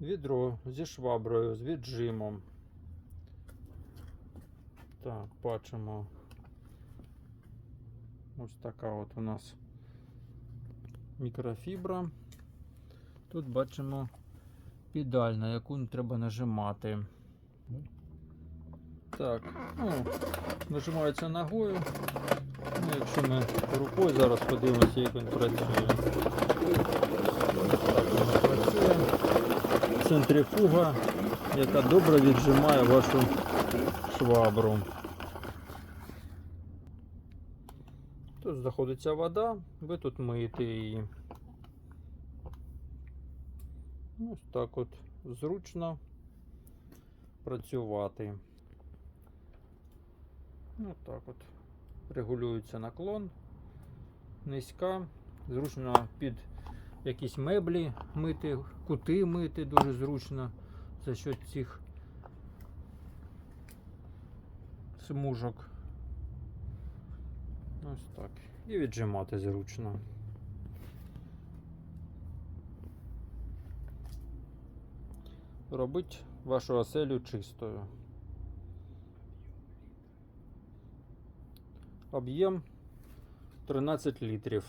Відро зі шваброю, з віджимом. Так, бачимо. Ось така от у нас мікрофібра. Тут бачимо педаль, на яку треба нажимати. Так, ну, нажимається ногою. Ну, якщо ми рукою зараз подивимося, як він працює. Центрифуга, яка добре віджимає вашу швабру. Тут знаходиться вода, ви тут миєте її. Ось так от зручно працювати. Ось так от. Регулюється наклон, низька, зручно під якісь меблі мити, кути мити дуже зручно за счет цих смужок. Ось так. І віджимати зручно. Робить вашу оселю чистою. Об'єм 13 літрів.